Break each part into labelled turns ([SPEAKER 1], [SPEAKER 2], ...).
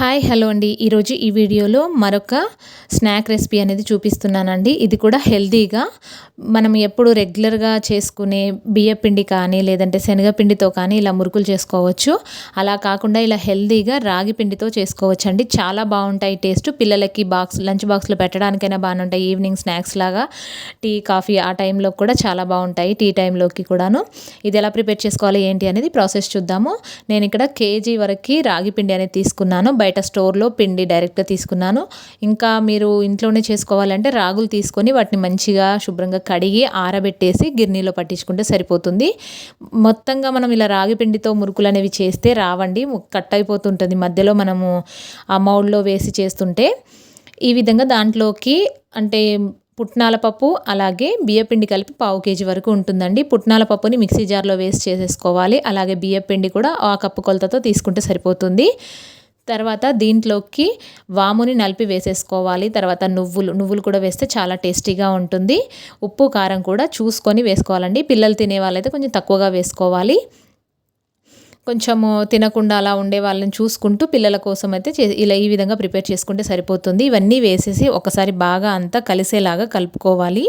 [SPEAKER 1] Hi hello అండి. ఈరోజు ఈ వీడియోలో మరొక స్నాక్ రెసిపీ అనేది చూపిస్తున్నానండి. ఇది కూడా హెల్తీగా. మనం ఎప్పుడు రెగ్యులర్గా చేసుకునే బియ్యపిండి కానీ లేదంటే శనగపిండితో కానీ ఇలా మురుకులు చేసుకోవచ్చు. అలా కాకుండా ఇలా హెల్తీగా రాగి పిండితో చేసుకోవచ్చు అండి చాలా బాగుంటాయి టేస్ట్. పిల్లలకి బాక్స్ లంచ్ బాక్స్లో పెట్టడానికైనా బాగానే ఉంటాయి ఈవినింగ్ స్నాక్స్ లాగా టీ కాఫీ ఆ టైంలో కూడా చాలా బాగుంటాయి. టీ టైంలోకి కూడాను. ఇది ఎలా ప్రిపేర్ చేసుకోవాలి ఏంటి అనేది ప్రాసెస్ చూద్దాము. నేను ఇక్కడ కేజీ వరకు రాగి పిండి అనేది తీసుకున్నాను. బయట బయట స్టోర్లో పిండి డైరెక్ట్గా తీసుకున్నాను. ఇంకా మీరు ఇంట్లోనే చేసుకోవాలంటే రాగులు తీసుకొని వాటిని మంచిగా శుభ్రంగా కడిగి ఆరబెట్టేసి గిర్నీలో పట్టించుకుంటే సరిపోతుంది. మొత్తంగా మనం ఇలా రాగి పిండితో మురుకులు అనేవి చేస్తే రావండి. కట్ అయిపోతుంటుంది. మధ్యలో మనము ఆ మౌడ్లో వేసి చేస్తుంటే ఈ విధంగా దాంట్లోకి అంటే పుట్నాల పప్పు అలాగే బియ్యపిండి కలిపి పావు కేజీ వరకు ఉంటుందండి. పుట్నాల పప్పుని మిక్సీ జార్లో వేసి చేసేసుకోవాలి. అలాగే బియ్యపిండి కూడా ఆ కప్పు కొలతతో తీసుకుంటే సరిపోతుంది. తర్వాత దీంట్లోకి వాముని నలిపి వేసేసుకోవాలి. తర్వాత నువ్వులు నువ్వులు కూడా వేస్తే చాలా టేస్టీగా ఉంటుంది. ఉప్పు కారం కూడా చూసుకొని వేసుకోవాలండి. పిల్లలు తినే వాళ్ళైతే కొంచెం తక్కువగా వేసుకోవాలి. కొంచెము తినకుండా అలా ఉండే వాళ్ళని చూసుకుంటూ పిల్లల కోసం అయితే ఇలా ఈ విధంగా ప్రిపేర్ చేసుకుంటే సరిపోతుంది. ఇవన్నీ వేసేసి ఒకసారి బాగా అంతా కలిసేలాగా కలుపుకోవాలి.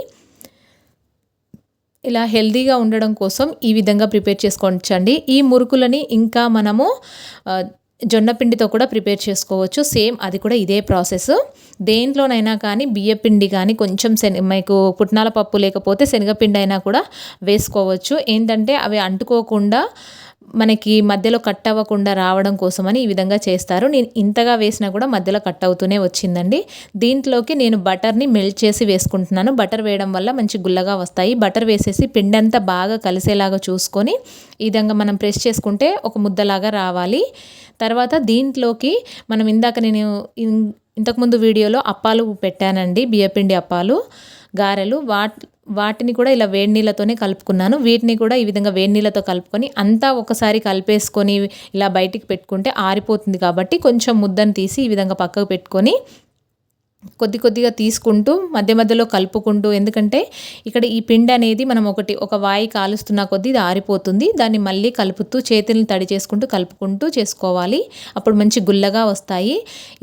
[SPEAKER 1] ఇలా హెల్తీగా ఉండడం కోసం ఈ విధంగా ప్రిపేర్ చేసుకోవచ్చండి. ఈ మురుకులని ఇంకా మనము జొన్న పిండితో కూడా ప్రిపేర్ చేసుకోవచ్చు. సేమ్ అది కూడా ఇదే ప్రాసెస్. దేంట్లోనైనా కానీ బియ్యపిండి కానీ కొంచెం శని మీకు పుట్నాల పప్పు లేకపోతే శనగపిండి అయినా కూడా వేసుకోవచ్చు. ఏంటంటే అవి అంటుకోకుండా మనకి మధ్యలో కట్ అవ్వకుండా రావడం కోసమని ఈ విధంగా చేస్తారు. నేను ఇంతగా వేసినా కూడా మధ్యలో కట్ అవుతూనే వచ్చిందండి. దీంట్లోకి నేను బటర్ని మెల్ట్ చేసి వేసుకుంటున్నాను. బటర్ వేయడం వల్ల మంచి గుల్లగా వస్తాయి. బటర్ వేసేసి పిండి అంతా బాగా కలిసేలాగా చూసుకొని ఈ విధంగా మనం ప్రెస్ చేసుకుంటే ఒక ముద్దలాగా రావాలి. తర్వాత దీంట్లోకి మనం ఇందాక నేను ఇంతకుముందు వీడియోలో అప్పాలు పెట్టానండి. బియ్యపిండి అప్పాలు గారెలు వాట్ వాటిని కూడా ఇలా వేడి నీళ్ళతోనే కలుపుకున్నాను. వీటిని కూడా ఈ విధంగా వేడి నీళ్ళతో కలుపుకొని అంతా ఒకసారి కలిపేసుకొని ఇలా బయటికి పెట్టుకుంటే ఆరిపోతుంది కాబట్టి కొంచెం ముద్దను తీసి ఈ విధంగా పక్కకు పెట్టుకొని కొద్ది కొద్దిగా తీసుకుంటూ మధ్య మధ్యలో కలుపుకుంటూ ఎందుకంటే ఇక్కడ ఈ పిండి అనేది మనం ఒకటి ఒక వాయి కాలుస్తున్న కొద్దీ ఇది ఆరిపోతుంది. దాన్ని మళ్ళీ కలుపుతూ చేతులను తడి చేసుకుంటూ కలుపుకుంటూ చేసుకోవాలి. అప్పుడు మంచి గుల్లగా వస్తాయి.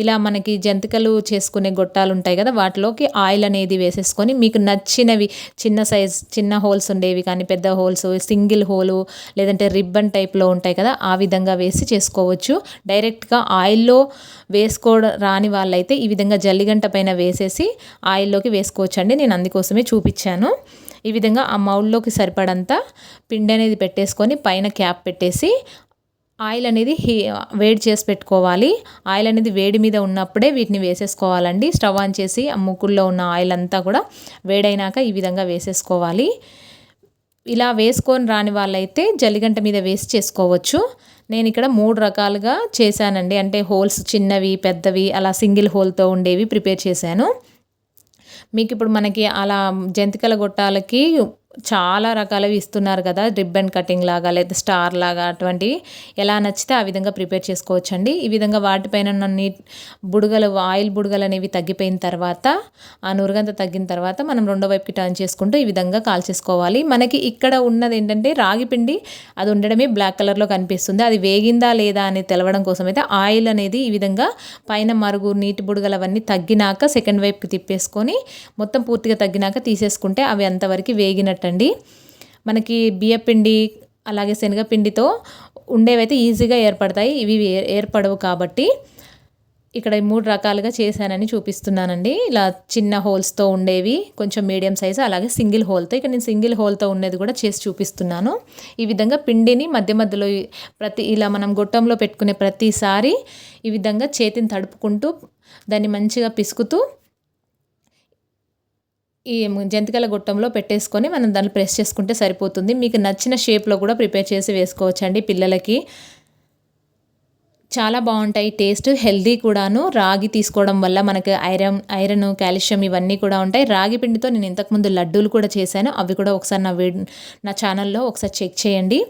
[SPEAKER 1] ఇలా మనకి జంతికలు చేసుకునే గొట్టాలు ఉంటాయి కదా వాటిలోకి ఆయిల్ అనేది వేసేసుకొని మీకు నచ్చినవి చిన్న సైజ్ చిన్న హోల్స్ ఉండేవి కానీ పెద్ద హోల్స్ సింగిల్ హోలు లేదంటే రిబ్బన్ టైప్లో ఉంటాయి కదా ఆ విధంగా వేసి చేసుకోవచ్చు. డైరెక్ట్గా ఆయిల్లో వేసుకోవడం రాని వాళ్ళైతే ఈ విధంగా జల్లిగంట పైన వేసేసి ఆయిల్లోకి వేసుకోవచ్చండి. నేను అందుకోసమే చూపించాను. ఈ విధంగా ఆ మౌల్లోకి సరిపడంత పిండి అనేది పెట్టేసుకొని పైన క్యాప్ పెట్టేసి ఆయిల్ అనేది హీ వేడి చేసి పెట్టుకోవాలి. ఆయిల్ అనేది వేడి మీద ఉన్నప్పుడే వీటిని వేసేసుకోవాలండి. స్టవ్ ఆన్ చేసి ఆ ముక్కుల్లో ఉన్న ఆయిల్ అంతా కూడా వేడైనాక ఈ విధంగా వేసేసుకోవాలి. ఇలా వేసుకొని రాని వాళ్ళైతే జల్లిగంట మీద వేస్ట్ చేసుకోవచ్చు. నేను ఇక్కడ మూడు రకాలుగా చేశానండి. అంటే హోల్స్ చిన్నవి పెద్దవి అలా సింగిల్ హోల్తో ఉండేవి ప్రిపేర్ చేశాను. మీకు ఇప్పుడు మనకి అలా జంతికల గొట్టాలకి చాలా రకాలవి ఇస్తున్నారు కదా రిబ్బన్ కటింగ్ లాగా లేదా స్టార్ లాగా అటువంటివి. ఎలా నచ్చితే ఆ విధంగా ప్రిపేర్ చేసుకోవచ్చు అండి ఈ విధంగా వాటిపైన నన్ను నీట్ బుడగలు ఆయిల్ బుడగలు అనేవి తగ్గిపోయిన తర్వాత ఆ నురగంత తగ్గిన తర్వాత మనం రెండో వైపుకి టర్న్ చేసుకుంటూ ఈ విధంగా కాల్చేసుకోవాలి. మనకి ఇక్కడ ఉన్నది ఏంటంటే రాగి పిండి అది ఉండడమే బ్లాక్ కలర్లో కనిపిస్తుంది. అది వేగిందా లేదా అని తెలవడం కోసం అయితే ఆయిల్ అనేది ఈ విధంగా పైన మరుగు నీటి బుడగలు అవన్నీ తగ్గినాక సెకండ్ వైపుకి తిప్పేసుకొని మొత్తం పూర్తిగా తగ్గినాక తీసేసుకుంటే అవి అంతవరకు వేగినట్టు అండి మనకి బియ్యపిండి అలాగే శనగపిండితో ఉండేవైతే ఈజీగా ఏర్పడతాయి. ఇవి ఏర్పడవు కాబట్టి ఇక్కడ మూడు రకాలుగా చేశానని చూపిస్తున్నానండి. ఇలా చిన్న హోల్స్తో ఉండేవి కొంచెం మీడియం సైజు అలాగే సింగిల్ హోల్తో ఇక్కడ నేను సింగిల్ హోల్తో ఉండేది కూడా చేసి చూపిస్తున్నాను. ఈ విధంగా పిండిని మధ్య మధ్యలో ప్రతి ఇలా మనం గొట్టంలో పెట్టుకునే ప్రతిసారి ఈ విధంగా చేతిని తడుపుకుంటూ దాన్ని మంచిగా పిసుకుతూ ఈ జంతికల గొట్టంలో పెట్టేసుకొని మనం దాన్ని ప్రెస్ చేసుకుంటే సరిపోతుంది. మీకు నచ్చిన షేప్లో కూడా ప్రిపేర్ చేసి వేసుకోవచ్చండి పిల్లలకి. చాలా బాగుంటాయి. టేస్ట్ హెల్దీ కూడాను. రాగి తీసుకోవడం వల్ల మనకి ఐరన్ ఐరన్ కాల్షియం ఇవన్నీ కూడా ఉంటాయి. రాగి పిండితో నేను ఇంతకుముందు లడ్డూలు కూడా చేశాను. అవి కూడా ఒకసారి నా వీ నా ఛానల్లో ఒకసారి చెక్ చేయండి.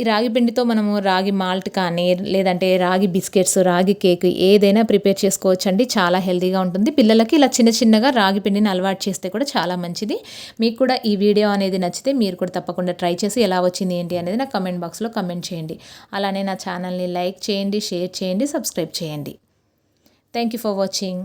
[SPEAKER 1] ఈ రాగి పిండితో మనము రాగి మాల్ట్ కానీ లేదంటే రాగి బిస్కెట్స్ రాగి కేక్ ఏదైనా ప్రిపేర్ చేసుకోవచ్చండి. చాలా హెల్తీగా ఉంటుంది. పిల్లలకి ఇలా చిన్న చిన్నగా రాగి పిండిని అలవాటు చేస్తే కూడా చాలా మంచిది. మీకు కూడా ఈ వీడియో అనేది నచ్చితే మీరు కూడా తప్పకుండా ట్రై చేసి ఎలా వచ్చింది ఏంటి అనేది నా కమెంట్ బాక్స్లో కమెంట్ చేయండి. అలానే నా ఛానల్ని లైక్ చేయండి షేర్ చేయండి సబ్స్క్రైబ్ చేయండి. Thank you for watching.